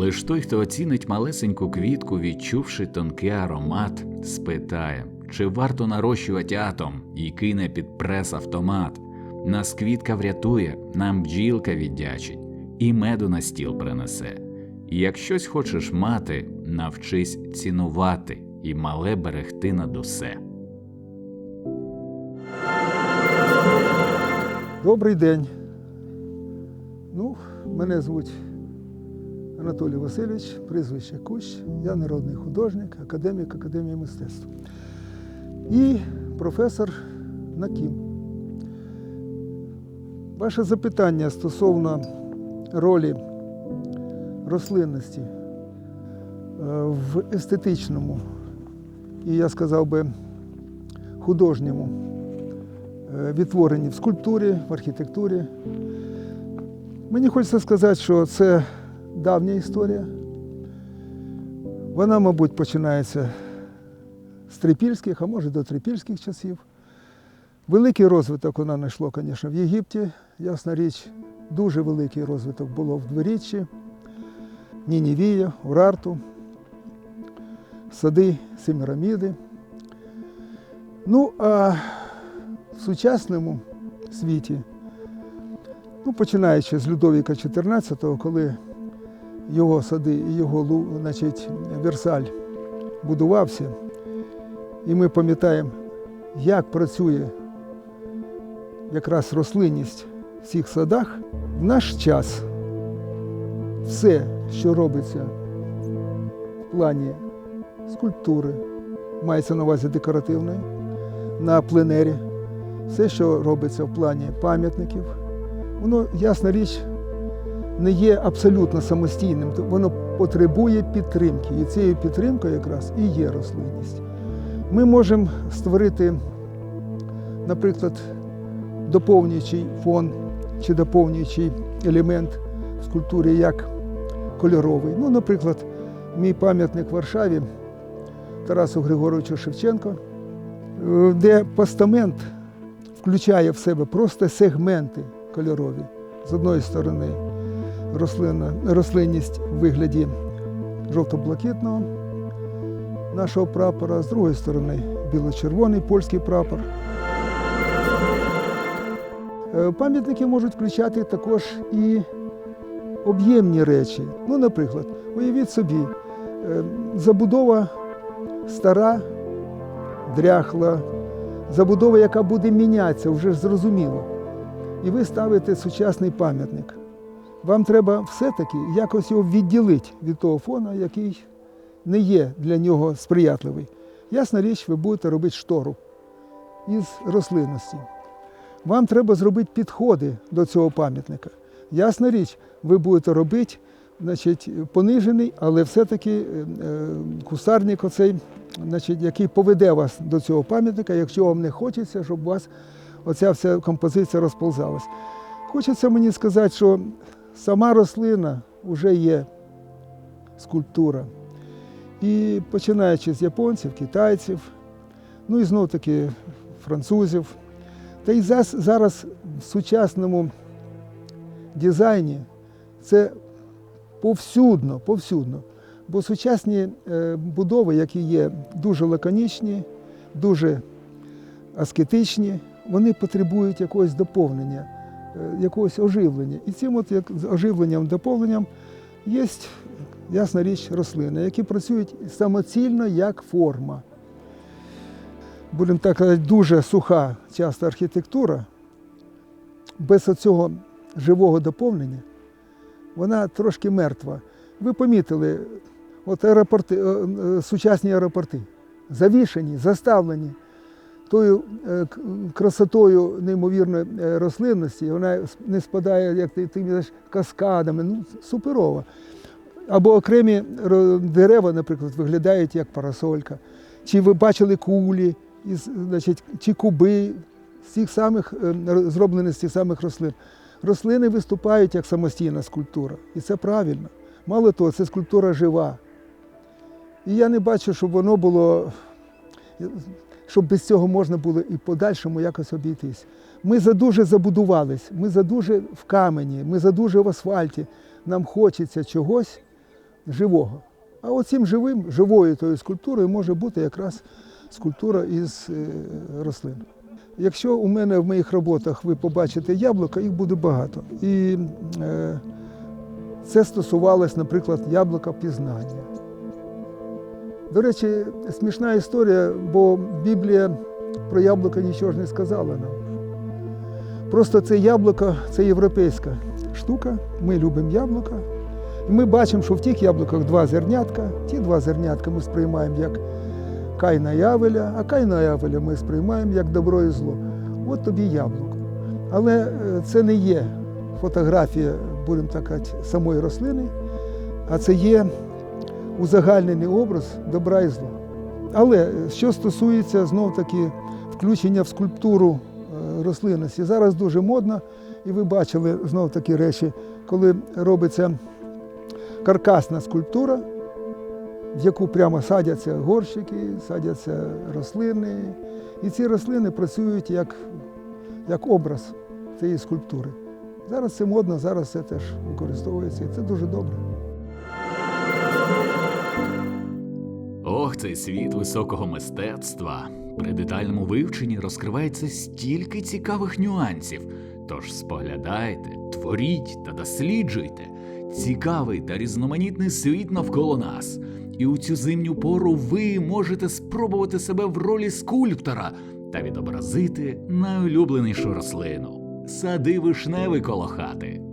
Лиш той, хто оцінить малесеньку квітку, відчувши тонкий аромат, спитає, чи варто нарощувати атом і кине під прес автомат. Нас квітка врятує, нам бджілка віддячить, і меду на стіл принесе. І як щось хочеш мати, навчись цінувати і мале берегти над усе. Добрий день. Ну, мене звуть Анатолій Васильович, прізвище Кущ. Я народний художник, академік Академії мистецтв. І професор Накім. Ваше запитання стосовно ролі рослинності е, в естетичному і, я сказав би, художньому е, відтворенні в скульптурі, в архітектурі. Мені хочеться сказати, що це давня історія. Вона, мабуть, починається з трипільських, а може до трипільських часів. Великий розвиток вона знайшло, звісно, в Єгипті. Ясна річ, дуже великий розвиток було в Дворіччі, Нінівія, Урарту, сади Семіраміди. Ну, а в сучасному світі, ну, починаючи з Людовіка XIV, коли його сади і його значить, Версаль будувався, і ми пам'ятаємо, як працює якраз рослинність в цих садах, в наш час все, що робиться в плані скульптури, мається на увазі декоративної, на пленері, все, що робиться в плані пам'ятників, воно, ясна річ, не є абсолютно самостійним, то воно потребує підтримки. І цією підтримкою якраз і є рослинність. Ми можемо створити, наприклад, доповнюючий фон чи доповнюючий елемент в скульптурі як кольоровий. Ну, наприклад, мій пам'ятник в Варшаві Тарасу Григоровичу Шевченко, е, де постамент включає в себе просто сегменти кольорові. З одної сторони рослина, рослинність в вигляді жовто-блакитного нашого прапора, з другої сторони біло-червоний польський прапор. Е, Пам'ятники можуть включати також і об'ємні речі. Ну, наприклад, уявіть собі, е, забудова стара, дряхла, забудова, яка буде мінятися, вже зрозуміло. І ви ставите сучасний пам'ятник. Вам треба все-таки якось його відділити від того фона, який не є для нього сприятливий. Ясна річ, ви будете робити штору із рослинності. Вам треба зробити підходи до цього пам'ятника. Ясна річ, ви будете робити значить, понижений, але все-таки е, е, кустарник, оцей, значить, який поведе вас до цього пам'ятника, якщо вам не хочеться, щоб у вас оця вся композиція розползалась. Хочеться мені сказати, що сама рослина вже є скульптура. І починаючи з японців, китайців, ну і знов таки французів. Та й зараз в сучасному дизайні це повсюдно, повсюдно. Бо сучасні е, будови, які є дуже лаконічні, дуже аскетичні, вони потребують якогось доповнення, якогось оживлення. І цим от як оживленням, доповненням є, ясна річ, рослини, які працюють самоцільно як форма. Будемо так казати, дуже суха часто архітектура, без цього живого доповнення, вона трошки мертва. Ви помітили, от аеропорти, е, е, сучасні аеропорти, завішені, заставлені тою е, красотою неймовірної е, рослинності, вона не спадає, як ти, ти кажеш, каскадами. Ну, суперово. Або окремі дерева, наприклад, виглядають як парасолька. Чи ви бачили кулі, із, значить, чи куби з тих самих, е, зроблені з тих самих рослин. Рослини виступають як самостійна скульптура. І це правильно. Мало того, це скульптура жива. І я не бачу, щоб воно було, щоб без цього можна було і в подальшому якось обійтись. Ми задуже забудувались, ми задуже в камені, ми задуже в асфальті. Нам хочеться чогось, живого. А оцим живим, живою тою скульптурою може бути якраз скульптура із е, рослин. Якщо у мене в моїх роботах ви побачите яблука, їх буде багато. І е, це стосувалось, наприклад, яблука пізнання. До речі, смішна історія, бо Біблія про яблука нічого ж не сказала нам. Просто це яблуко це європейська штука. Ми любимо яблука. І ми бачимо, що в тих яблуках два зернятка. Ті два зернятка ми сприймаємо як кайна і Авеля, а кайна і Авеля ми сприймаємо як добро і зло. От тобі яблуко. Але е, це не є фотографія, будемо так самої рослини, а це є узагальнений образ добра і зла. Але е, що стосується знов таки включення в скульптуру е, рослинності, зараз дуже модно, і ви бачили знов такі речі, коли робиться каркасна скульптура, в яку прямо садяться горщики, садяться рослини. І ці рослини працюють як, як образ цієї скульптури. Зараз це модно, зараз це теж використовується, і це дуже добре. Ох, цей світ високого мистецтва. При детальному вивченні розкривається стільки цікавих нюансів. Тож споглядайте, творіть та досліджуйте. Цікавий та різноманітний світ навколо нас. І у цю зимню пору ви можете спробувати себе в ролі скульптора та відобразити найулюбленішу рослину. Сади вишневий коло хати.